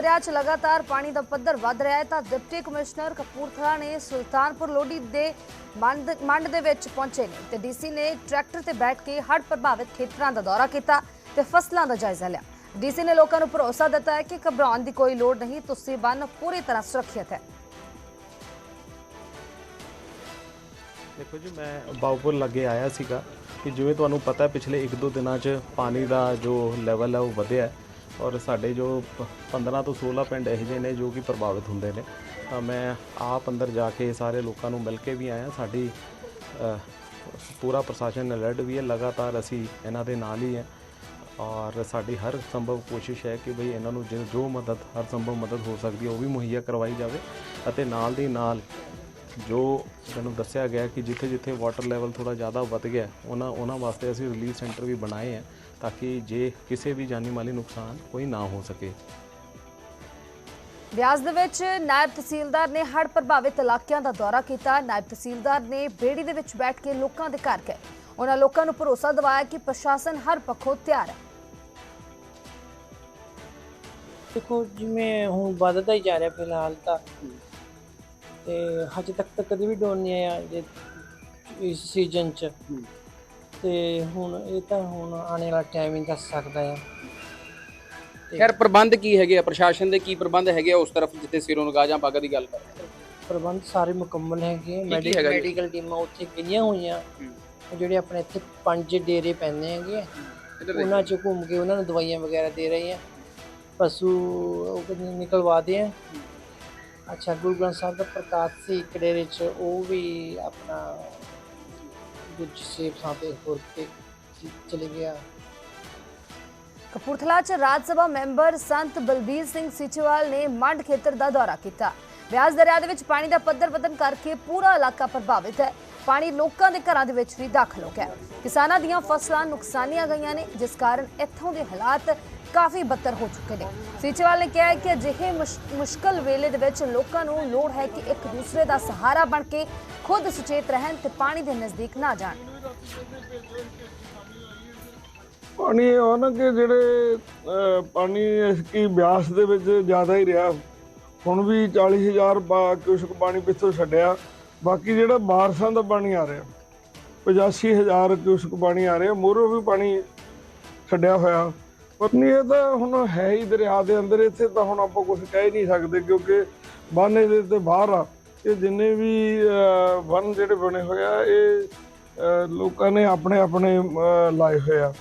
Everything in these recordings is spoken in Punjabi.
ਦਰਿਆ 'ਚ ਲਗਾਤਾਰ ਪਾਣੀ ਦਾ ਪੱਧਰ ਵੱਧ ਰਿਹਾ ਹੈ, ਤਾਂ ਡਿਪਟੀ ਕਮਿਸ਼ਨਰ ਕਪੂਰਥਲਾ ਨੇ ਸੁਲਤਾਨਪੁਰ ਲੋਧੀ ਦੇ ਮੰਡ ਦੇ ਵਿੱਚ ਪਹੁੰਚੇ ਨੇ ਤੇ ਡੀਸੀ ਨੇ ਟਰੈਕਟਰ ਤੇ ਬੈਠ ਕੇ ਹੜ੍ਹ ਪ੍ਰਭਾਵਿਤ ਖੇਤਰਾਂ ਦਾ ਦੌਰਾ ਕੀਤਾ ਤੇ ਫਸਲਾਂ ਦਾ ਜਾਇਜ਼ਾ ਲਿਆ। ਡੀਸੀ ਨੇ ਲੋਕਾਂ ਨੂੰ ਭਰੋਸਾ ਦਿੱਤਾ ਹੈ ਕਿ ਘਬਰਾਉਣ ਦੀ ਕੋਈ ਲੋੜ ਨਹੀਂ, ਤੁਸੀਂ ਬੰਨ ਪੂਰੀ ਤਰ੍ਹਾਂ ਸੁਰੱਖਿਅਤ ਹੈ। ਦੇਖੋ ਜੀ, ਮੈਂ ਬਾਉਪੁਰ ਲੱਗੇ ਆਇਆ ਸੀਗਾ ਕਿ ਜਿਵੇਂ ਤੁਹਾਨੂੰ ਪਤਾ ਪਿਛਲੇ 1-2 ਦਿਨਾਂ 'ਚ ਪਾਣੀ ਦਾ ਜੋ ਲੈਵਲ ਹੈ, ਉਹ ਵਧਿਆ ਹੈ। ਔਰ ਸਾਡੇ ਜੋ ਪ- 15 ਤੋਂ 16 ਪਿੰਡ ਇਹੋ ਜਿਹੇ ਨੇ ਜੋ ਕਿ ਪ੍ਰਭਾਵਿਤ ਹੁੰਦੇ ਨੇ। ਤਾਂ ਮੈਂ ਆਪ ਅੰਦਰ ਜਾ ਕੇ ਸਾਰੇ ਲੋਕਾਂ ਨੂੰ ਮਿਲ ਕੇ ਵੀ ਆਇਆ। ਸਾਡੀ ਪੂਰਾ ਪ੍ਰਸ਼ਾਸਨ ਅਲਰਟ ਵੀ ਹੈ। ਲਗਾਤਾਰ ਅਸੀਂ ਇਹਨਾਂ ਦੇ ਨਾਲ ਹੀ ਹੈ। ਔਰ ਸਾਡੀ ਹਰ ਸੰਭਵ ਕੋਸ਼ਿਸ਼ ਹੈ ਕਿ ਭਈ ਇਹਨਾਂ ਨੂੰ ਜੋ- ਜੋ ਮਦਦ, ਹਰ ਸੰਭਵ ਮਦਦ ਹੋ ਸਕਦੀ ਹੈ, ਉਹ ਵੀ ਮੁਹੱਈਆ ਕਰਵਾਈ ਜਾਵੇ ਅਤੇ ਨਾਲ ਦੀ ਨਾਲ ਜੋ ਮੈਨੂੰ ਦੱਸਿਆ ਗਿਆ ਕਿ ਜਿੱਥੇ ਜਿੱਥੇ ਵਾਟਰ ਲੈਵਲ ਥੋੜਾ ਜ਼ਿਆਦਾ ਵੱਧ ਗਿਆ, ਉਹਨਾਂ ਉਹਨਾਂ ਵਾਸਤੇ ਅਸੀਂ ਰਿਲੀਫ ਸੈਂਟਰ ਵੀ ਬਣਾਏ ਹੈ। ਤਾਂ ਕਿ ਜੇ ਕਿਸੇ ਵੀ ਜਾਨੀ ਮਾਲੀ ਨੁਕਸਾਨ ਕੋਈ ਨਾ ਹੋ ਸਕੇ। ਬਿਆਸ ਦੇ ਵਿੱਚ ਨਾਇਬ ਤਹਿਸੀਲਦਾਰ ਨੇ ਹੜ੍ਹ ਪ੍ਰਭਾਵਿਤ ਇਲਾਕਿਆਂ ਦਾ ਦੌਰਾ ਕੀਤਾ। ਨਾਇਬ ਤਹਿਸੀਲਦਾਰ ਨੇ ਬੇੜੀ ਦੇ ਵਿੱਚ ਬੈਠ ਕੇ ਲੋਕਾਂ ਦੇ ਘਰ ਗਏ। ਉਹਨਾਂ ਲੋਕਾਂ ਨੂੰ ਭਰੋਸਾ ਦਿਵਾਇਆ ਕਿ ਪ੍ਰਸ਼ਾਸਨ ਹਰ ਪੱਖੋਂ ਤਿਆਰ ਹੈ। ਦੇਖੋ ਜਿਵੇਂ ਹੁਣ ਵੱਧਦਾ ਹੀ ਜਾ ਰਿਹਾ ਫਿਲਹਾਲ ਤਾਂ ਤੇ ਹਜੇ ਤੱਕ ਤਾਂ ਕਦੇ ਵੀ ਡੋਨ ਨਹੀਂ ਆਇਆ ਜੇ ਇਸ ਸੀਜ਼ਨ 'ਚ। ਤੇ ਹੁਣ ਇਹ ਤਾਂ ਹੁਣ ਆਉਣੇ ਵਾਲਾ ਟਾਈਮ ਹੀ ਦੱਸ ਸਕਦਾ ਆ। ਖੈਰ ਪ੍ਰਬੰਧ ਕੀ ਹੈਗੇ ਆ? ਪ੍ਰਸ਼ਾਸਨ ਦੇ ਕੀ ਪ੍ਰਬੰਧ ਹੈਗੇ ਆ ਉਸ ਤਰਫ ਜਿੱਥੇ ਸਿਰੋਂ ਨਗਾਹ ਜਾਂ ਬਾਗਾ ਦੀ ਗੱਲ ਕਰ ਰਹੇ ਹਾਂ? ਪ੍ਰਬੰਧ ਸਾਰੇ ਮੁਕੰਮਲ ਹੈਗੇ ਜੀ? ਮੈਡੀਕਲ ਟੀਮਾਂ ਉੱਥੇ ਗਈਆਂ ਹੋਈਆਂ। ਉਹ ਜਿਹੜੇ ਆਪਣੇ ਇੱਥੇ ਪੰਜ ਡੇਰੇ ਪੈਂਦੇ ਹੈਗੇ ਇੱਧਰ ਦੇਖੋ। ਉਹਨਾਂ 'ਚ ਘੁੰਮ ਕੇ ਉਹਨਾਂ ਨੂੰ ਦਵਾਈਆਂ ਵਗੈਰਾ ਦੇ ਰਹੇ ਆ। ਪਸ਼ੂ ਉਹ ਕਹਿੰਦੇ ਨਿਕਲਵਾਦੇ ਆ। ਅੱਛਾ ਗੁਰੂ ਗ੍ਰੰਥ ਸਾਹਿਬ ਦਾ ਪ੍ਰਕਾਸ਼ ਸੀ ਇੱਕ ਡੇਰੇ 'ਚ ਉਹ ਵੀ ਆਪਣਾ ਦੂਜੀ ਸੇਬ ਥਾਂ ਤੇ ਹੋਰ ਤੇ ਚਲੇ ਗਿਆ? ਕਪੂਰਥਲਾ 'ਚ ਰਾਜ ਸਭਾ ਮੈਂਬਰ ਸੰਤ ਬਲਬੀਰ ਸਿੰਘ ਸੀਚੇਵਾਲ ਨੇ ਮੰਡ ਖੇਤਰ ਦਾ ਦੌਰਾ ਕੀਤਾ। ਬਿਆਸ ਦਰਿਆ ਦੇ ਵਿੱਚ ਪਾਣੀ ਦਾ ਪੱਧਰ ਵਧਣ ਕਰਕੇ ਪੂਰਾ ਇਲਾਕਾ ਪ੍ਰਭਾਵਿਤ ਹੈ। ਪਾਣੀ ਲੋਕਾਂ ਦੇ ਘਰਾਂ ਦੇ ਵਿੱਚ ਵੀ ਦਾਖਲ ਹੋ ਗਿਆ। ਕਿਸਾਨਾਂ ਦੀਆਂ ਫਸਲਾਂ ਨੁਕਸਾਨੀਆਂ ਗਈਆਂ ਨੇ, ਜਿਸ ਕਾਰਨ ਇੱਥੋਂ ਦੇ ਹਾਲਾਤ ਕਾਫੀ ਬੱਤਰ ਹੋ ਚੁੱਕੇ ਨੇ। ਸੀਚੇਵਾਲ ਨੇ ਕਿਹਾ ਕਿ ਅਜਿਹੇ ਮੁਸ਼- ਮੁਸ਼ਕਲ ਵੇਲੇ ਦੇ ਵਿੱਚ ਲੋਕਾਂ ਨੂੰ ਲੋੜ ਹੈ ਕਿ ਇੱਕ ਦੂਸਰੇ ਦਾ ਸਹਾਰਾ ਬਣ ਕੇ ਖੁਦ ਸੁਚੇਤ ਰਹਿਣ ਤੇ ਪਾਣੀ ਦੇ ਨਜ਼ਦੀਕ ਨਾ ਜਾਣ। ਪਾਣੀ ਇਹ ਨਾ ਕਿ ਜਿਹੜੇ ਪਾਣੀ ਕੀ ਬਿਆਸ ਦੇ ਵਿੱਚ ਜ਼ਿਆਦਾ ਹੀ ਰਿਹਾ। ਹੁਣ ਵੀ 40000 ਬਾ, ਕਿਊਸਕ ਪਾਣੀ ਪਿੱਛੋਂ ਛੱਡਿਆ। ਬਾਕੀ ਜਿਹੜਾ ਬਾਰਸਾਂ ਦਾ ਪਾਣੀ ਆ ਰਿਹਾ 85000 ਕਿਊਸਕ ਪਾਣੀ ਆ ਰਿਹਾ ਮੋਰੋ ਵੀ ਪਾਣੀ ਛੱਡਿਆ ਹੋਇਆ। ਪਰ ਇਹ ਤਾਂ ਹੁਣ ਹੈ ਹੀ ਦਰਿਆ ਦੇ ਅੰਦਰ ਇੱਥੇ ਤਾਂ ਹੁਣ ਆਪਾਂ ਕੁਝ ਕਹਿ ਨਹੀਂ ਸਕਦੇ ਕਿਉਂਕਿ ਬੰਨ ਇਹਦੇ ਤੇ ਬਾਹਰ ਆ। ਇਹ ਜਿੰਨੇ ਵੀ ਅਹ, ਜਿਹੜੇ ਬਣੇ ਹੋਏ ਆ ਇਹ ਲੋਕਾਂ ਨੇ ਆਪਣੇ ਆਪਣੇ ਲਾਏ ਹੋਏ ਆ।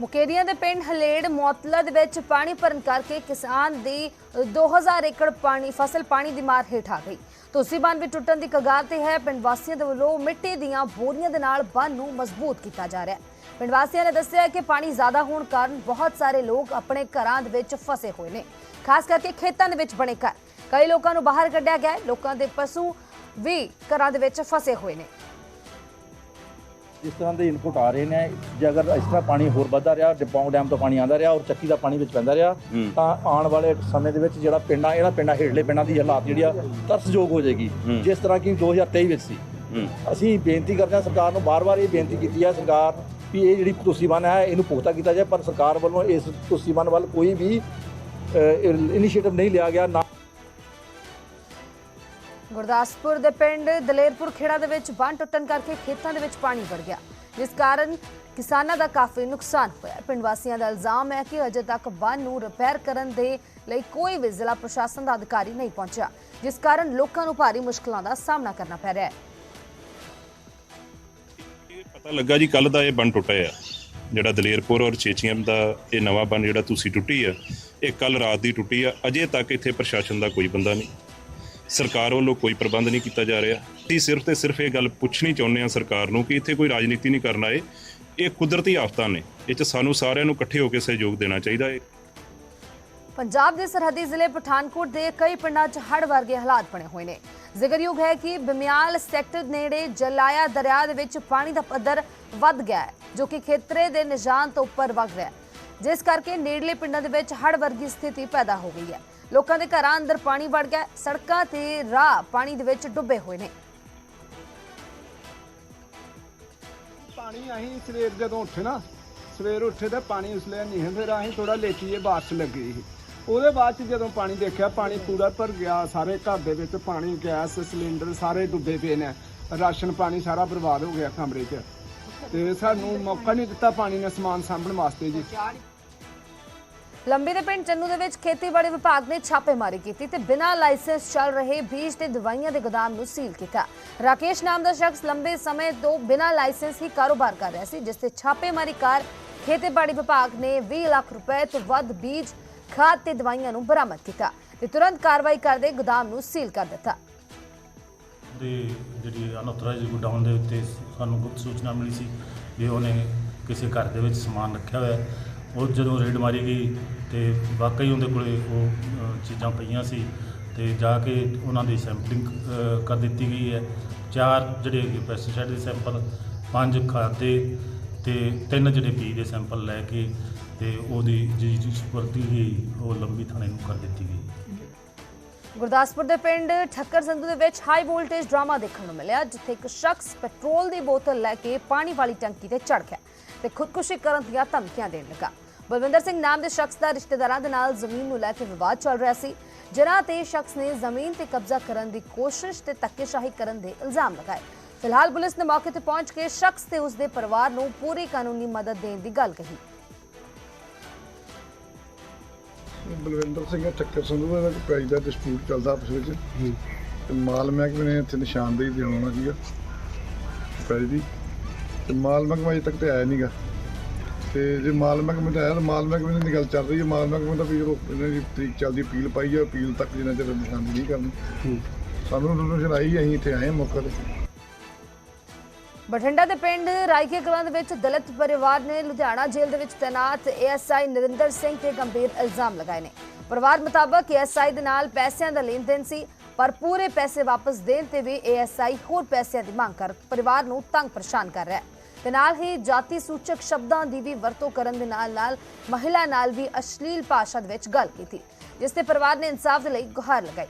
ਮੁਕੇਰੀਆਂ ਦੇ ਪਿੰਡ ਹਲੇੜ ਮੌਤਲਾ ਦੇ ਵਿੱਚ ਪਾਣੀ ਭਰਨ ਕਰਕੇ ਕਿਸਾਨ ਦੀ 2000 ਏਕੜ ਪਾਣੀ ਫਸਲ ਪਾਣੀ ਦੀ ਮਾਰ ਹੇਠ ਆ ਗਈ। ਤੁਸੀਂ ਬੰਨ ਵੀ ਟੁੱਟਣ ਦੀ ਕਗਾਰ ਤੇ ਹੈ, ਪਿੰਡ ਵਾਸੀਆਂ ਦੇ ਵੱਲੋਂ ਮਿੱਟੀ ਦੀਆਂ ਬੋਰੀਆਂ ਦੇ ਨਾਲ ਬੰਨ ਨੂੰ ਮਜ਼ਬੂਤ ਕੀਤਾ ਜਾ ਰਿਹਾ ਹੈ। ਪਿੰਡ ਵਾਸੀਆਂ ਨੇ ਦੱਸਿਆ ਕਿ ਪਾਣੀ ਜ਼ਿਆਦਾ ਹੋਣ ਕਾਰਨ ਬਹੁਤ ਸਾਰੇ ਲੋਕ ਆਪਣੇ ਘਰਾਂ ਦੇ ਵਿੱਚ ਫਸੇ ਹੋਏ ਨੇ। ਖਾਸ ਕਰਕੇ ਖੇਤਾਂ ਦੇ ਵਿੱਚ ਬਣੇ ਘਰ। ਕਈ ਲੋਕਾਂ ਨੂੰ ਬਾਹਰ ਕੱਢਿਆ ਗਿਆ ਹੈ, ਲੋਕਾਂ ਦੇ ਪਸ਼ੂ ਵੀ ਘਰਾਂ ਦੇ ਵਿੱਚ ਫਸੇ ਹੋਏ ਨੇ। ਜਿਸ ਤਰ੍ਹਾਂ ਦੇ ਇਨਪੁਟ ਆ ਰਹੇ ਨੇ ਜੇ ਅਗਰ ਇਸ ਤਰ੍ਹਾਂ ਪਾਣੀ ਹੋਰ ਵੱਧਦਾ ਰਿਹਾ ਡਿਪੌਂਗ ਡੈਮ ਤੋਂ ਪਾਣੀ ਆਉਂਦਾ ਰਿਹਾ ਔਰ ਚੱਕੀ ਦਾ ਪਾਣੀ ਵਿੱਚ ਪੈਂਦਾ ਰਿਹਾ ਤਾਂ ਆਉਣ ਵਾਲੇ ਸਮੇਂ ਦੇ ਵਿੱਚ ਜਿਹੜਾ ਪਿੰਡਾਂ ਇਹਨਾਂ ਪਿੰਡਾਂ ਹੇਠਲੇ ਪਿੰਡਾਂ ਦੀ ਹਾਲਾਤ ਜਿਹੜੀ ਆ ਤਰਸਯੋਗ ਹੋ ਜਾਏਗੀ। ਜਿਸ ਤਰ੍ਹਾਂ ਕਿ 2023 ਵਿੱਚ ਸੀ। ਅਸੀਂ ਬੇਨਤੀ ਕਰਦੇ ਹਾਂ ਸਰਕਾਰ ਨੂੰ ਬਾਰ-ਬਾਰ ਇਹ ਬੇਨਤੀ ਕੀਤੀ ਹੈ ਸਰਕਾਰ ਵੀ ਇਹ ਜਿਹੜੀ ਤੁਸੀਂ ਬੰਨ ਹੈ ਇਹਨੂੰ ਪੁਖਤਾ ਕੀਤਾ ਜਾਏ ਪਰ ਸਰਕਾਰ ਵੱਲੋਂ ਇਸ ਤੁਸੀਂ ਬੰਨ ਵੱਲ ਕੋਈ ਵੀ ਇਨੀਸ਼ੀਏਟਿਵ ਨਹੀਂ ਲਿਆ ਗਿਆ ਨਾ ਗੁਰਦਾਸਪੁਰ ਦੇ ਪਿੰਡ ਦਲੇਰਪੁਰ ਖੇੜਾ ਦੇ ਵਿੱਚ ਬੰਨ ਟੁੱਟਣ ਕਰਕੇ ਖੇਤਾਂ ਦੇ ਵਿੱਚ ਪਾਣੀ ਵੜ ਗਿਆ। ਜਿਸ ਕਾਰਨ ਕਿਸਾਨਾਂ ਦਾ ਕਾਫੀ ਨੁਕਸਾਨ ਹੋਇਆ। ਪਿੰਡ ਵਾਸੀਆਂ ਦਾ ਇਲਜ਼ਾਮ ਹੈ ਕਿ ਅਜੇ ਤੱਕ ਬੰਨ ਨੂੰ ਰਿਪੇਅਰ ਕਰਨ ਦੇ ਲਈ ਕੋਈ ਵੀ ਜ਼ਿਲ੍ਹਾ ਪ੍ਰਸ਼ਾਸਨ ਦਾ ਅਧਿਕਾਰੀ ਨਹੀਂ ਪਹੁੰਚਿਆ, ਜਿਸ ਕਾਰਨ ਲੋਕਾਂ ਨੂੰ ਭਾਰੀ ਮੁਸ਼ਕਲਾਂ ਦਾ ਸਾਹਮਣਾ ਕਰਨਾ ਪੈ ਰਿਹਾ ਹੈ। ਪਤਾ ਲੱਗਾ ਜੀ ਕੱਲ ਦਾ ਇਹ ਬੰਨ ਟੁੱਟਿਆ ਆ, ਜਿਹੜਾ ਦਲੇਰਪੁਰ ਔਰ ਚੇਚੀਆਂ ਦਾ ਇਹ ਨਵਾਂ ਬੰਨ ਜਿਹੜਾ ਤੁਸੀਂ ਟੁੱਟੀ ਆ, ਇਹ ਕੱਲ ਰਾਤ ਦੀ ਟੁੱਟੀ ਆ। ਅਜੇ ਤੱਕ ਇੱਥੇ ਪ੍ਰਸ਼ਾਸਨ ਦਾ ਕੋਈ ਬੰਦਾ ਨਹੀਂ। ਸਰਕਾਰ ਵੱਲੋਂ ਕੋਈ ਪ੍ਰਬੰਧ ਨਹੀਂ ਕੀਤਾ ਜਾ ਰਿਹਾ। ਅਸੀਂ ਸਿਰਫ ਤੇ ਸਿਰਫ ਇਹ ਗੱਲ ਪੁੱਛਣੀ ਚਾਹੁੰਦੇ ਆ ਸਰਕਾਰ ਨੂੰ ਕਿ ਇੱਥੇ ਕੋਈ ਰਾਜਨੀਤੀ ਨਹੀਂ ਕਰਨਾ ਇਹ ਇਹ ਕੁਦਰਤੀ ਆਫਤਾਂ ਨੇ। ਇਹ ਚ ਸਾਨੂੰ ਸਾਰਿਆਂ ਨੂੰ ਇਕੱਠੇ ਹੋ ਕੇ ਸਹਿਯੋਗ ਦੇਣਾ ਚਾਹੀਦਾ ਹੈ। ਪੰਜਾਬ ਦੇ ਸਰਹੱਦੀ ਜ਼ਿਲ੍ਹੇ ਪਠਾਨਕੋਟ ਦੇ ਕਈ ਪਿੰਡਾਂ 'ਚ ਹੜ੍ਹ ਵਰਗੇ ਹਾਲਾਤ ਬਣੇ ਹੋਏ ਨੇ। ਜ਼ਿਕਰਯੋਗ ਹੈ ਕਿ ਬਮਿਆਲ ਸੈਕਟਰ ਨੇੜੇ ਜਲਾਇਆ ਦਰਿਆ ਦੇ ਵਿੱਚ ਪਾਣੀ ਦਾ ਪੱਧਰ ਵੱਧ ਗਿਆ ਹੈ, ਜੋ ਕਿ ਖੇਤਰੇ ਦੇ ਨਿਸ਼ਾਨ ਤੋਂ ਉੱਪਰ ਵਗ ਰਿਹਾ ਹੈ। ਜਿਸ ਕਰਕੇ ਨੇੜਲੇ ਪਿੰਡਾਂ ਦੇ ਵਿੱਚ ਹੜ੍ਹ ਵਰਗੀ ਸਥਿਤੀ ਪੈਦਾ ਹੋ ਗਈ ਹੈ। ਲੋਕਾਂ ਦੇ ਘਰਾਂ ਅੰਦਰ ਪਾਣੀ ਵੜ ਗਿਆ। ਸੜਕਾਂ ਤੇ ਰਾਹ ਪਾਣੀ ਦੇ ਵਿੱਚ ਡੁੱਬੇ ਹੋਏ ਨੇ। ਪਾਣੀ ਅਸੀਂ ਸਵੇਰ ਜਦੋਂ ਉੱਠੇ ਨਾ, ਸਵੇਰ ਉੱਠੇ ਤਾਂ ਪਾਣੀ ਉਸ ਲਈ ਨਹੀਂ ਹੈ ਫਿਰ ਅਸੀਂ ਥੋੜਾ ਲੇਟੀਏ ਬਾਰਿਸ਼ ਲੱਗੀ ਸੀ। ਉਹਦੇ ਬਾਅਦ ਚ ਜਦੋਂ ਪਾਣੀ ਦੇਖਿਆ, ਪਾਣੀ ਪੂਰਾ ਭਰ ਗਿਆ, ਸਾਰੇ ਘਰ ਦੇ ਵਿੱਚ ਪਾਣੀ, ਗੈਸ, ਸਿਲੰਡਰ ਸਾਰੇ ਡੁੱਬੇ ਪਏ ਨੇ। ਰਾਸ਼ਨ ਪਾਣੀ ਸਾਰਾ ਬਰਬਾਦ ਹੋ ਗਿਆ ਕਮਰੇ 'ਚ। ਤੇ ਸਾਨੂੰ ਮੌਕਾ ਨਹੀਂ ਦਿੱਤਾ ਪਾਣੀ ਨੇ ਸਮਾਨ ਸਾਂਭਣ ਵਾਸਤੇ ਜੀ। ਲੰਬੀ ਦੇ ਪਿੰਡ ਚੰਨੂ ਦੇ ਵਿੱਚ ਖੇਤੀਬਾੜੀ ਵਿਭਾਗ ਨੇ ਛਾਪੇਮਾਰੀ ਕੀਤੀ ਤੇ ਬਿਨਾਂ ਲਾਇਸੈਂਸ ਚੱਲ ਰਹੇ ਬੀਜ ਤੇ ਦਵਾਈਆਂ ਦੇ ਗੋਦਾਮ ਨੂੰ ਸੀਲ ਕੀਤਾ ਰਾਕੇਸ਼ ਨਾਮ ਦਾ ਸ਼ਖਸ ਲੰਬੇ ਸਮੇਂ ਤੋਂ ਬਿਨਾਂ ਲਾਇਸੈਂਸ ਹੀ ਕਾਰੋਬਾਰ ਕਰ ਰਿਹਾ ਸੀ, ਜਿਸ ਤੇ ਛਾਪੇਮਾਰੀ ਕਰ ਖੇਤੀਬਾੜੀ ਵਿਭਾਗ ਨੇ 20 ਲੱਖ ਰੁਪਏ ਤੋਂ ਵੱਧ ਬੀਜ, ਖਾਦ ਤੇ ਦਵਾਈਆਂ ਨੂੰ ਬਰਾਮਦ ਕੀਤਾ ਤੇ ਤੁਰੰਤ ਕਾਰਵਾਈ ਕਰਦੇ ਗੋਦਾਮ ਨੂੰ ਸੀਲ ਕਰ ਦਿੱਤਾ ਦੇ ਜਿਹੜੀ ਅਨਆਥੋਰਾਈਜ਼ਡ ਗੋਡਾਊਨ ਦੇ ਉੱਤੇ ਸਾਨੂੰ ਗੁਪਤ ਸੂਚਨਾ ਮਿਲੀ ਸੀ ਵੀ ਉਹਨੇ ਕਿਸੇ ਘਰ ਦੇ ਵਿੱਚ ਸਮਾਨ ਰੱਖਿਆ ਹੋਇਆ ਹੈ। ਉਹ ਜਦੋਂ ਰੇਡ ਮਾਰੀ ਗਈ ਤੇ ਵਾਕਈ ਉਹਦੇ ਕੋਲੇ ਉਹ ਅ, ਚੀਜ਼ਾਂ ਪਈਆਂ ਸੀ ਤੇ ਜਾ ਕੇ ਉਹਨਾਂ ਦੀ ਸੈਂਪਲਿੰਗ ਅ, ਕਰ ਦਿੱਤੀ ਗਈ ਹੈ। ਚਾਰ ਜਿਹੜੇ ਹੈਗੇ ਪੈਸਟੀਸਾਈਡ ਦੇ ਸੈਂਪਲ ਪੰਜ ਖਾਦ ਦੇ ਤੇ ਤਿੰਨ ਜਿਹੜੇ ਬੀਜ ਦੇ ਸੈਂਪਲ ਲੈ ਕੇ ਤੇ ਉਹਦੀ ਜਿਹੜੀ ਸਪੁਰਦੀ ਗਈ ਉਹ ਲੰਬੀ ਥਾਣੇ ਨੂੰ ਕਰ ਦਿੱਤੀ ਗਈ। ਗੁਰਦਾਸਪੁਰ ਦੇ ਪਿੰਡ ਠੱਕਰ ਸੰਧੂ ਦੇ ਵਿੱਚ ਹਾਈ ਵੋਲਟੇਜ ਡਰਾਮਾ ਦੇਖਣ ਨੂੰ ਮਿਲਿਆ ਜਿੱਥੇ ਇੱਕ ਸ਼ਖਸ ਪੈਟਰੋਲ ਦੀ ਬੋਤਲ ਲੈ ਕੇ ਪਾਣੀ ਵਾਲੀ ਟੈਂਕੀ ਤੇ ਚੜ ਗਿਆ ਤੇ ਖੁਦਕੁਸ਼ੀ ਕਰਨ ਦੀਆਂ ਧਮਕੀਆਂ ਦੇਣ ਲੱਗਾ। ਬਲਵਿੰਦਰ ਸਿੰਘ ਨਾਮ ਦੇ ਸ਼ਖਸ ਦਾ ਰਿਸ਼ਤੇਦਾਰਾਂ ਦੇ ਨਾਲ ਜ਼ਮੀਨ ਨੂੰ ਲੈ ਕੇ ਵਿਵਾਦ ਚੱਲ ਰਿਹਾ ਸੀ। ਜਿਨ੍ਹਾਂ ਤੇ ਸ਼ਖਸ ਨੇ ਜ਼ਮੀਨ ਤੇ ਕਬਜ਼ਾ ਕਰਨ ਦੀ ਕੋਸ਼ਿਸ਼ ਤੇ ਧੱਕੇਸ਼ਾਹੀ ਕਰਨ ਦੇ ਇਲਜ਼ਾਮ ਲਗਾਏ। ਫਿਲਹਾਲ ਪੁਲਿਸ ਨੇ ਮੌਕੇ ਤੇ ਪਹੁੰਚ ਕੇ ਸ਼ਖਸ ਤੇ ਉਸ ਦੇ ਪਰਿਵਾਰ ਨੂੰ ਪੂਰੀ ਕਾਨੂੰਨੀ ਮਦਦ ਦੇਣ ਦੀ ਗੱਲ ਕਹੀ। ਬਲਵਿੰਦਰ ਸਿੰਘ ਹੈ, ਚੱਕਰ ਸੰਧੂ ਦਾ ਕੋਈ ਪ੍ਰਾਈਜ਼ ਦਾ ਡਿਸਪਿਊਟ ਚੱਲਦਾ ਆਪਸ ਵਿੱਚ। ਤੇ ਮਾਲ ਮਹਿਕਮੇ ਨੇ ਇੱਥੇ ਨਿਸ਼ਾਨਦੇਹੀ ਦੇਣ ਸੀਗਾ। ਪ੍ਰਾਈਜ਼ ਦੀ। ਤੇ ਮਾਲ ਮਹਿਕਮਾ ਅਜੇ ਤੱਕ ਤੇ ਆਇਆ ਨਹੀਂਗਾ ਤੇ ਜੇ ਮਾਲ ਮਹਿਕਮੇ ਆਇਆ ਤਾਂ ਮਾਲ ਮਹਿਕਮੇ ਦੀ ਗੱਲ ਚੱਲ ਰਹੀ ਹੈ। ਮਾਲ ਮਹਿਕਮੇ ਦਾ ਵੀ ਜਦੋਂ ਇਹਨਾਂ ਦੀ ਤਰੀਕ ਚੱਲਦੀ ਅਪੀਲ ਪਾਈ ਹੈ ਅਪੀਲ ਤੱਕ ਜਿੰਨਾ ਚਿਰ ਨਿਸ਼ਾਨਦੇਹੀ ਨਹੀਂ ਕਰਨੀ। ਸਾਨੂੰ ਨੋਟੀਫਿਕੇਸ਼ਨ ਆਈ ਅਸੀਂ ਇੱਥੇ ਆਏ ਹਾਂ ਮੌਕੇ ਤੇ। ਬਠਿੰਡਾ ਦੇ ਪਿੰਡ ਰਾਈਕੇ ਕਲਾਂ ਦੇ ਵਿੱਚ ਦਲਿਤ ਪਰਿਵਾਰ ਨੇ ਲੁਧਿਆਣਾ ਜੇਲ੍ਹ ਦੇ ਵਿੱਚ ਤੈਨਾਤ ਏਐਸਆਈ ਨਰਿੰਦਰ ਸਿੰਘ ਤੇ ਗੰਭੀਰ ਇਲਜ਼ਾਮ ਲਗਾਏ ਨੇ। ਪਰਿਵਾਰ ਮੁਤਾਬਕ ਏਐਸਆਈ ਦੇ ਨਾਲ ਪੈਸਿਆਂ ਦਾ ਲੈਣ ਦੇਣ ਸੀ ਪਰ ਪੂਰੇ ਪੈਸੇ ਵਾਪਸ ਦੇਣ ਤੇ ਵੀ ਏਐਸਆਈ ਹੋਰ ਪੈਸਿਆਂ ਦੀ ਮੰਗ ਕਰ ਪਰਿਵਾਰ ਨੂੰ ਤੰਗ ਪਰੇਸ਼ਾਨ ਕਰ ਰਿਹਾ ਹੈ। ਤੇ ਨਾਲ ਹੀ ਜਾਤੀ ਸੂਚਕ ਸ਼ਬਦਾਂ ਦੀ ਵੀ ਵਰਤੋਂ ਕਰਨ ਦੇ ਨਾਲ ਨਾਲ ਮਹਿਲਾ ਨਾਲ ਵੀ ਅਸ਼ਲੀਲ ਭਾਸ਼ਾ ਦੇ ਵਿੱਚ ਗੱਲ ਕੀਤੀ, ਜਿਸ ਤੇ ਪਰਿਵਾਰ ਨੇ ਇਨਸਾਫ ਦੇ ਲਈ ਗੁਹਾਰ ਲਗਾਈ।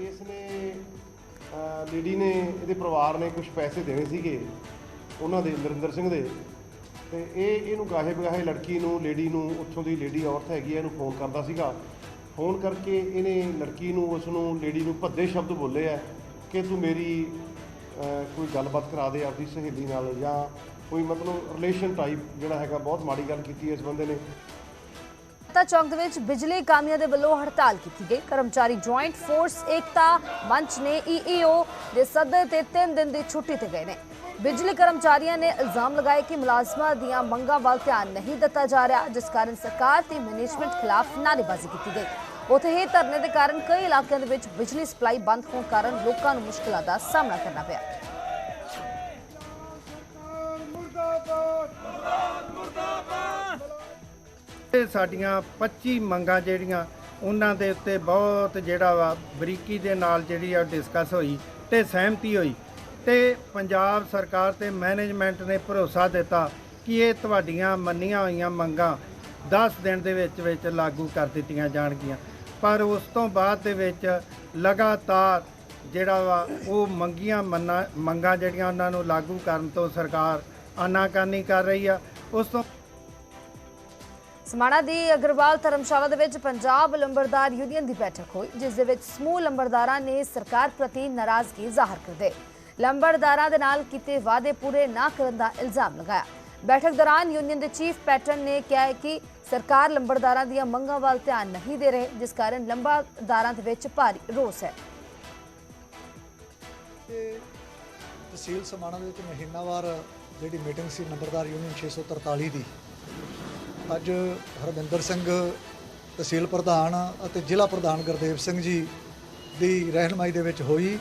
ਇਸ ਨੇ ਲੇਡੀ ਨੇ, ਇਹਦੇ ਪਰਿਵਾਰ ਨੇ ਕੁਝ ਪੈਸੇ ਦੇਣੇ ਸੀਗੇ ਉਹਨਾਂ ਦੇ, ਨਰਿੰਦਰ ਸਿੰਘ ਦੇ। ਤੇ ਇਹ, ਇਹਨੂੰ ਗਾਹੇ ਬਗਾਹੇ ਲੜਕੀ ਨੂੰ, ਲੇਡੀ ਨੂੰ, ਉੱਥੋਂ ਦੀ ਲੇਡੀ ਔਰਤ ਹੈਗੀ ਹੈ ਇਹਨੂੰ ਫੋਨ ਕਰਦਾ ਸੀਗਾ। ਫੋਨ ਕਰਕੇ ਇਹਨੇ ਲੜਕੀ ਨੂੰ ਉਸ ਨੂੰ ਲੇਡੀ ਨੂੰ ਭੱਦੇ ਸ਼ਬਦ ਬੋਲੇ ਆ ਕਿ ਤੂੰ ਮੇਰੀ ਕੋਈ ਗੱਲਬਾਤ ਕਰਾ ਦੇ ਆਪਣੀ ਸਹੇਲੀ ਨਾਲ ਜਾਂ ਕੋਈ ਮਤਲਬ ਰਿਲੇਸ਼ਨ ਟਾਈਪ ਜਿਹੜਾ ਹੈਗਾ, ਬਹੁਤ ਮਾੜੀ ਗੱਲ ਕੀਤੀ ਇਸ ਬੰਦੇ ਨੇ। ਤਾ ਚੌਂਕ ਦੇ ਵਿੱਚ ਬਿਜਲੀ ਕਾਮਿਆਂ ਦੇ ਵੱਲੋਂ ਹੜਤਾਲ ਕੀਤੀ ਗਈ। ਕਰਮਚਾਰੀ ਜੁਆਇੰਟ ਫੋਰਸ ਏਕਤਾ ਮੰਚ ਨੇ ਈਈਓ ਦੇ ਸੱਦੇ ਤੇ 3 ਦਿਨ ਦੀ ਛੁੱਟੀ ਤੇ ਗਏ ਨੇ। ਬਿਜਲੀ ਕਰਮਚਾਰੀਆਂ ਨੇ ਇਲਜ਼ਾਮ ਲਗਾਏ ਕਿ ਮੁਲਾਜ਼ਮਾਂ ਦੀਆਂ ਮੰਗਾਂ ਵੱਲ ਧਿਆਨ ਨਹੀਂ ਦਿੱਤਾ ਜਾ ਰਿਹਾ, ਜਿਸ ਕਾਰਨ ਸਰਕਾਰ ਤੇ ਮੈਨੇਜਮੈਂਟ ਖਿਲਾਫ ਨਾਅਰੇਬਾਜ਼ੀ ਕੀਤੀ ਗਈ। ਉੱਥੇ ਹੀ ਧਰਨੇ ਦੇ ਕਾਰਨ ਕਈ ਇਲਾਕਿਆਂ ਦੇ ਵਿੱਚ ਬਿਜਲੀ ਸਪਲਾਈ ਬੰਦ ਹੋਣ ਕਾਰਨ ਲੋਕਾਂ ਨੂੰ ਮੁਸ਼ਕਲਾਂ ਦਾ ਸਾਹਮਣਾ ਕਰਨਾ ਪਿਆ। ਇਹ ਸਾਡੀਆਂ 25 ਮੰਗਾਂ ਜਿਹੜੀਆਂ, ਉਹਨਾਂ ਦੇ ਉੱਤੇ ਬਹੁਤ ਜਿਹੜਾ ਵਾ ਬਰੀਕੀ ਦੇ ਨਾਲ ਜਿਹੜੀ ਆ ਡਿਸਕਸ ਹੋਈ ਤੇ ਸਹਿਮਤੀ ਹੋਈ। ਤੇ ਪੰਜਾਬ ਸਰਕਾਰ ਤੇ ਮੈਨੇਜਮੈਂਟ ਨੇ ਭਰੋਸਾ ਦਿੱਤਾ ਕਿ ਇਹ ਤੁਹਾਡੀਆਂ ਮੰਨੀਆਂ ਹੋਈਆਂ ਮੰਗਾਂ 10 ਦਿਨ ਦੇ ਵਿੱਚ ਵਿੱਚ ਲਾਗੂ ਕਰ ਦਿੱਤੀਆਂ ਜਾਣਗੀਆਂ। ਪਰ ਉਸ ਤੋਂ ਬਾਅਦ ਦੇ ਵਿੱਚ ਲਗਾਤਾਰ ਜਿਹੜਾ ਵਾ, ਉਹ ਮੰਗੀਆਂ ਮੰਨਾਂ, ਮੰਗਾਂ ਜਿਹੜੀਆਂ ਉਹਨਾਂ ਨੂੰ ਲਾਗੂ ਕਰਨ ਤੋਂ ਸਰਕਾਰ ਆਨਾਕਾਨੀ ਕਰ ਰਹੀ ਆ। ਉਸ ਤੋਂ ਸਮਾਣਾ ਦੀ ਅਗਰਵਾਲ ਧਰਮਸ਼ਾਲਾ ਦੇ ਵਿੱਚ ਪੰਜਾਬ ਲੰਬਰਦਾਰ ਯੂਨੀਅਨ ਦੀ ਬੈਠਕ ਹੋਈ, ਜਿਸ ਦੇ ਵਿੱਚ ਸਮੂਹ ਲੰਬਰਦਾਰਾਂ ਨੇ ਸਰਕਾਰ ਪ੍ਰਤੀ ਨਾਰਾਜ਼ਗੀ ਜ਼ਾਹਰ ਕਰਦੇ ਲੰਬਰਦਾਰਾਂ ਦੇ ਨਾਲ ਕੀਤੇ ਵਾਅਦੇ ਪੂਰੇ ਨਾ ਕਰਨ ਦਾ ਇਲਜ਼ਾਮ ਲਗਾਇਆ। ਬੈਠਕ ਦੌਰਾਨ ਯੂਨੀਅਨ ਦੇ ਚੀਫ ਪੈਟਰਨ ਨੇ ਕਿਹਾ ਕਿ ਸਰਕਾਰ ਲੰਬੜਦਾਰਾਂ ਦੀਆਂ ਮੰਗਾਂ ਵੱਲ ਧਿਆਨ ਨਹੀਂ ਦੇ ਰਹੀ, ਜਿਸ ਕਾਰਨ ਲੰਬਰਦਾਰਾਂ ਦੇ ਵਿੱਚ ਭਾਰੀ ਰੋਸ ਹੈ। ਤਹਿਸੀਲ ਸਮਾਣਾ ਦੇ ਵਿੱਚ ਮਹੀਨਾਵਾਰ ਜਿਹੜੀ ਮੀਟਿੰਗ ਸੀ ਨੰਬਰਦਾਰ ਯੂਨੀਅਨ 643 ਦੀ, ਅੱਜ ਹਰਵਿੰਦਰ ਸਿੰਘ ਤਹਿਸੀਲ ਪ੍ਰਧਾਨ ਅਤੇ ਜ਼ਿਲ੍ਹਾ ਪ੍ਰਧਾਨ ਗੁਰਦੇਵ ਸਿੰਘ ਜੀ ਦੀ ਰਹਿਨਮਾਈ ਦੇ ਵਿੱਚ ਹੋਈ।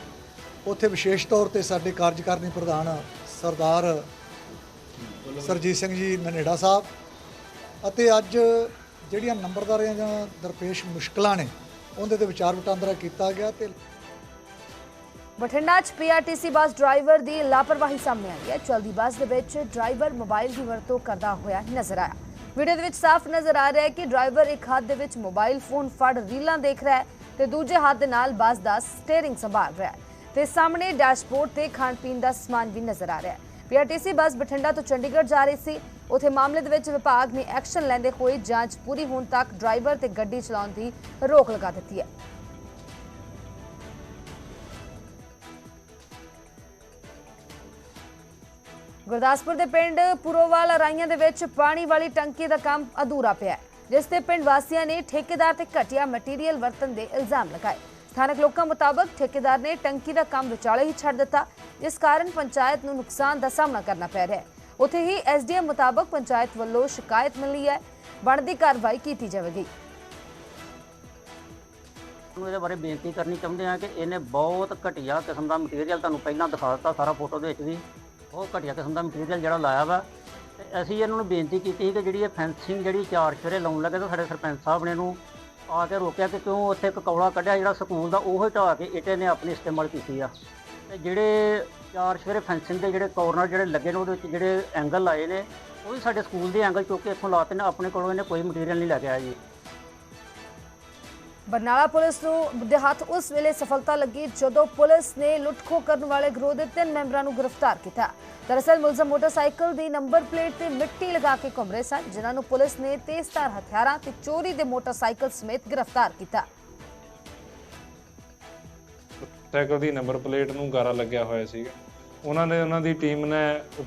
ਉੱਥੇ ਵਿਸ਼ੇਸ਼ ਤੌਰ ਤੇ ਸਾਡੇ ਕਾਰਜਕਾਰਨੀ ਪ੍ਰਧਾਨ ਸਰਦਾਰ ਸਰਜੀਤ ਸਿੰਘ ਜੀ ਨਨੇੜਾ ਸਾਹਿਬ ਅਤੇ ਅੱਜ ਜਿਹੜੀਆਂ ਨੰਬਰਦਾਰਾਂ ਦੀਆਂ ਦਰਪੇਸ਼ ਮੁਸ਼ਕਲਾਂ ਨੇ, ਉਹਦੇ ਤੇ ਵਿਚਾਰ ਵਟਾਂਦਰਾ ਕੀਤਾ ਗਿਆ ਤੇ ਬਠਿੰਡਾ 'ਚ ਪੀਆਰਟੀਸੀ ਬੱਸ ਡਰਾਈਵਰ ਦੀ ਲਾਪਰਵਾਹੀ ਸਾਹਮਣੇ ਆਈ ਹੈ। ਚਲਦੀ ਬੱਸ ਦੇ ਵਿੱਚ ਡਰਾਈਵਰ ਮੋਬਾਈਲ ਦੀ ਵਰਤੋਂ ਕਰਦਾ ਹੋਇਆ ਨਜ਼ਰ ਆਇਆ। ਵੀਡੀਓ ਦੇ ਵਿੱਚ ਸਾਫ਼ ਨਜ਼ਰ ਆ ਰਿਹਾ ਹੈ ਕਿ ਡਰਾਈਵਰ ਇੱਕ ਹੱਥ ਦੇ ਵਿੱਚ ਮੋਬਾਈਲ ਫੋਨ ਫੜ ਰੀਲਾਂ ਦੇਖ ਰਿਹਾ ਹੈ ਤੇ ਦੂਜੇ ਹੱਥ ਦੇ ਨਾਲ ਬੱਸ ਦਾ ਸਟੀਅਰਿੰਗ ਸੰਭਾਲ ਰਿਹਾ ਹੈ। ਤੇ ਸਾਹਮਣੇ ਡੈਸ਼ਬੋਰਡ ਤੇ ਖਾਣ ਪੀਣ ਦਾ ਸਮਾਨ ਵੀ ਨਜ਼ਰ ਆ ਰਿਹਾ ਹੈ। ਪੀਆਰਟੀਸੀ ਬੱਸ ਬਠਿੰਡਾ ਤੋਂ ਚੰਡੀਗੜ੍ਹ ਜਾ ਰਹੀ ਸੀ। ਉਥੇ ਮਾਮਲੇ ਦੇ ਵਿੱਚ ਵਿਭਾਗ ਨੇ ਐਕਸ਼ਨ ਲੈਂਦੇ ਹੋਏ ਜਾਂਚ ਪੂਰੀ ਹੋਣ ਤੱਕ ਡਰਾਈਵਰ ਤੇ ਗੱਡੀ ਚਲਾਉਣ ਦੀ ਰੋਕ ਲਗਾ ਦਿੱਤੀ ਹੈ। ਗੁਰਦਾਸਪੁਰ ਦੇ ਪਿੰਡ ਪੁਰੋਵਾਲ ਰਾਈਆਂ ਦੇ ਵਿੱਚ ਪਾਣੀ ਵਾਲੀ ਟੰਕੀ ਦਾ ਕੰਮ ਅਧੂਰਾ ਪਿਆ ਹੈ, ਜਿਸ ਤੇ ਪਿੰਡ ਵਾਸੀਆਂ ਨੇ ਠੇਕੇਦਾਰ ਤੇ ਘਟੀਆ ਮਟੀਰੀਅਲ ਵਰਤਣ ਦੇ ਇਲਜ਼ਾਮ ਲਗਾਏ। ਸਥਾਨਕ ਲੋਕਾਂ ਮੁਤਾਬਕ ਠੇਕੇਦਾਰ ਨੇ ਟੰਕੀ ਦਾ ਕੰਮ ਵਿਚਾਲੇ ਹੀ ਛੱਡ ਦਿੱਤਾ, ਜਿਸ ਕਾਰਨ ਪੰਚਾਇਤ ਨੂੰ ਨੁਕਸਾਨ ਦਾ ਸਾਹਮਣਾ ਕਰਨਾ ਪੈ ਰਿਹਾ ਹੈ। ਉੱਥੇ ਹੀ ਐਸਡੀਐਮ ਮੁਤਾਬਕ ਪੰਚਾਇਤ ਵੱਲੋਂ ਸ਼ਿਕਾਇਤ ਮਿਲੀ ਹੈ। ਬਣਦੀ ਕਾਰਵਾਈ ਕੀਤੀ ਜਾਵੇਗੀ। ਨੂੰ ਇਹਦੇ ਬਾਰੇ ਬੇਨਤੀ ਕਰਨੀ ਚਾਹੁੰਦੇ ਹਾਂ ਕਿ ਇਹਨੇ ਬਹੁਤ ਘਟੀਆ ਕਿਸਮ ਦਾ ਮਟੀਰੀਅਲ ਤੁਹਾਨੂੰ ਪਹਿਲਾਂ ਦਿਖਾ ਦਿੱਤਾ ਸਾਰਾ ਫੋਟੋ ਦੇ ਵਿੱਚ ਵੀ। ਬਹੁਤ ਘਟੀਆ ਕਿਸਮ ਦਾ ਮਟੀਰੀਅਲ ਜਿਹੜਾ ਲਾਇਆ ਵਾ। ਤੇ ਅਸੀਂ ਇਹਨਾਂ ਨੂੰ ਬੇਨਤੀ ਕੀਤੀ ਸੀ ਕਿ ਜਿਹੜੀ ਇਹ ਫੈਂਸਿੰਗ ਜਿਹੜੀ ਚਾਰ ਸ਼ੇਰੇ ਲਾਉਣ ਲੱਗੇ ਤਾਂ ਸਾਡੇ ਸਰਪੰਚ ਸਾਹਿਬ ਨੇ ਇਹਨੂੰ ਆ ਕੇ ਰੋਕਿਆ ਕਿ ਕਿਉਂ ਉੱਥੇ ਇੱਕ ਕੌਲਾ ਕੱਢਿਆ ਜਿਹੜਾ ਸਕੂਲ ਦਾ ਉਹ ਹੀ ਢਾਹ ਕੇ ਇੱਟੇ ਨੇ ਆਪਣੀ ਇਸਤੇਮਾਲ ਕੀਤੀ ਆ। ਤੇ ਜਿਹੜੇ ਚਾਰ ਸ਼ੇਰੇ ਫੈਂਸਿੰਗ ਦੇ ਜਿਹੜੇ ਕਾਰਨਰ ਜਿਹੜੇ ਲੱਗੇ ਨੇ ਉਹਦੇ ਵਿੱਚ ਜਿਹੜੇ ਐਂਗਲ ਲਾਏ ਨੇ, ਉਹ ਵੀ ਸਾਡੇ ਸਕੂਲ ਦੇ ਐਂਗਲ ਚੁੱਕ ਕੇ ਇੱਥੋਂ ਲਾਤੇ ਨੇ, ਆਪਣੇ ਕੋਲੋਂ ਇਹਨੇ ਕੋਈ ਮਟੀਰੀਅਲ ਨਹੀਂ ਲੈ ਕੇ ਆਇਆ ਜੀ। ਬਰਨਾਲਾ ਪੁਲਿਸ ਨੂੰ ਦੇ ਹੱਥ ਉਸ ਵੇਲੇ ਸਫਲਤਾ ਲੱਗੀ ਜਦੋਂ ਪੁਲਿਸ ਨੇ ਲੁੱਟਖੋ ਕਰਨ ਵਾਲੇ ਗਰੋਹ ਦੇ ਤਿੰਨ ਮੈਂਬਰਾਂ ਨੂੰ ਗ੍ਰਿਫਤਾਰ ਕੀਤਾ। ਦਰਅਸਲ ਮੁਲਜ਼ਮ ਮੋਟਰਸਾਈਕਲ ਦੀ ਨੰਬਰ ਪਲੇਟ ਤੇ ਮਿੱਟੀ ਲਗਾ ਕੇ ਘੁੰਮ ਰਹੇ ਸਨ, ਜਿਨ੍ਹਾਂ ਨੂੰ ਪੁਲਿਸ ਨੇ ਤੇਜ਼ਧਾਰ ਹਥਿਆਰਾਂ ਤੇ ਚੋਰੀ ਦੇ ਮੋਟਰਸਾਈਕਲ ਸਮੇਤ ਗ੍ਰਿਫਤਾਰ ਕੀਤਾ। ਸਾਈਕਲ ਦੀ ਨੰਬਰ ਪਲੇਟ ਨੂੰ ਗਾਰਾ ਲੱਗਿਆ ਹੋਇਆ ਸੀਗਾ। ਉਹਨਾਂ ਨੇ, ਉਹਨਾਂ ਦੀ ਟੀਮ ਨੇ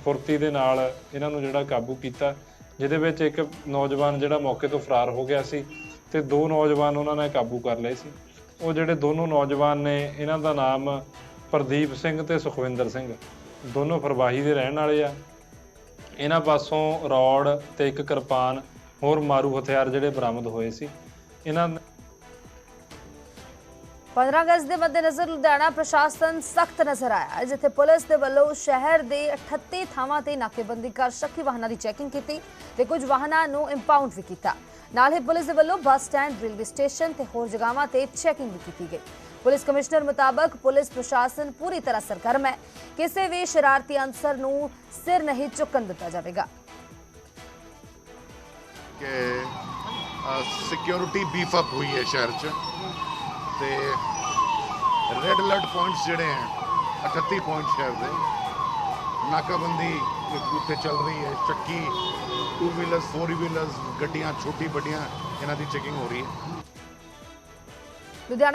ਫੁਰਤੀ ਦੇ ਨਾਲ ਇਹਨਾਂ ਨੂੰ ਜਿਹੜਾ ਕਾਬੂ ਕੀਤਾ, ਜਿਹਦੇ ਵਿੱਚ ਇੱਕ ਨੌਜਵਾਨ ਜਿਹੜਾ ਮੌਕੇ ਤੋਂ ਫਰਾਰ ਹੋ ਗਿਆ ਸੀ ਤੇ ਦੋ ਨੌਜਵਾਨ ਉਹਨਾਂ ਨੇ ਕਾਬੂ ਕਰ ਲਏ ਸੀ। ਉਹ ਜਿਹੜੇ ਦੋਨੋਂ ਨੌਜਵਾਨ ਨੇ, ਇਹਨਾਂ ਦਾ ਨਾਮ ਪ੍ਰਦੀਪ ਸਿੰਘ ਤੇ ਸੁਖਵਿੰਦਰ ਸਿੰਘ। ਦੋਨੋਂ ਫਰਵਾਹੀ ਦੇ ਰਹਿਣ ਵਾਲੇ ਆ। ਇਹਨਾਂ ਪਾਸੋਂ ਰੌਡ ਤੇ ਇੱਕ ਕਿਰਪਾਨ ਹੋਰ ਮਾਰੂ ਹਥਿਆਰ ਜਿਹੜੇ ਬਰਾਮਦ ਹੋਏ ਸੀ। ਇਹਨਾਂ 15 ਅਗਸਤ ਦੇ ਮੱਦੇਨਜ਼ਰ ਲੁਧਿਆਣਾ ਪ੍ਰਸ਼ਾਸਨ ਸਖਤ ਨਜ਼ਰ ਆਇਆ ਜਿੱਥੇ ਪੁਲਿਸ ਦੇ ਵੱਲੋਂ ਸ਼ਹਿਰ ਦੇ 38 ਥਾਵਾਂ ਤੇ ਨਾਕੇਬੰਦੀ ਕਰ ਸ਼ੱਕੀ ਵਾਹਨਾਂ ਦੀ ਚੈਕਿੰਗ ਕੀਤੀ ਤੇ ਕੁਝ ਵਾਹਨਾਂ ਨੂੰ ਇੰਪਾਊਂਡ ਵੀ ਕੀਤਾ। ਨਾਲ ਹੀ ਪੁਲਿਸ ਦੇ ਵੱਲੋਂ ਬੱਸ ਸਟੈਂਡ, ਰੇਲਵੇ ਸਟੇਸ਼ਨ ਤੇ ਹੋਰ ਜਗ੍ਹਾਵਾਂ ਤੇ ਚੈਕਿੰਗ ਵੀ ਕੀਤੀ ਗਈ। ਪੁਲਿਸ ਕਮਿਸ਼ਨਰ ਮੁਤਾਬਕ ਪੁਲਿਸ ਪ੍ਰਸ਼ਾਸਨ ਪੂਰੀ ਤਰ੍ਹਾਂ ਸਰਗਰਮ ਹੈ। ਕਿਸੇ ਵੀ ਸ਼ਰਾਰਤੀ ਅਨਸਰ ਨੂੰ ਸਿਰ ਨਹੀਂ ਚੁੱਕਣ ਦਿੱਤਾ ਜਾਵੇਗਾ। ਕਿ ਸਿਕਿਉਰਿਟੀ ਬੀਫ ਅਪ ਹੋਈ ਹੈ ਸ਼ਹਿਰ 'ਚ। ਤੇ ਰੈੱਡ ਅਲਰਟ ਪੁਆਇੰਟਸ ਜਿਹੜੇ ਹੈ 38 ਪੁਆਇੰਟ ਸ਼ਹਿਰ ਦੇ ਨਾਕਾਬੰਦੀ ਉੱਤੇ ਚੱਲ ਰਹੀ ਹੈ, ਚੱਕੀ ਟੂ ਵੀਲਰਸ ਫੋਰ ਵੀਲਰਸ ਗੱਡੀਆਂ ਛੋਟੀ ਵੱਡੀਆਂ ਇਹਨਾਂ ਦੀ ਚੈਕਿੰਗ ਹੋ ਰਹੀ ਹੈ। ਲੁਧਿਆਣਾ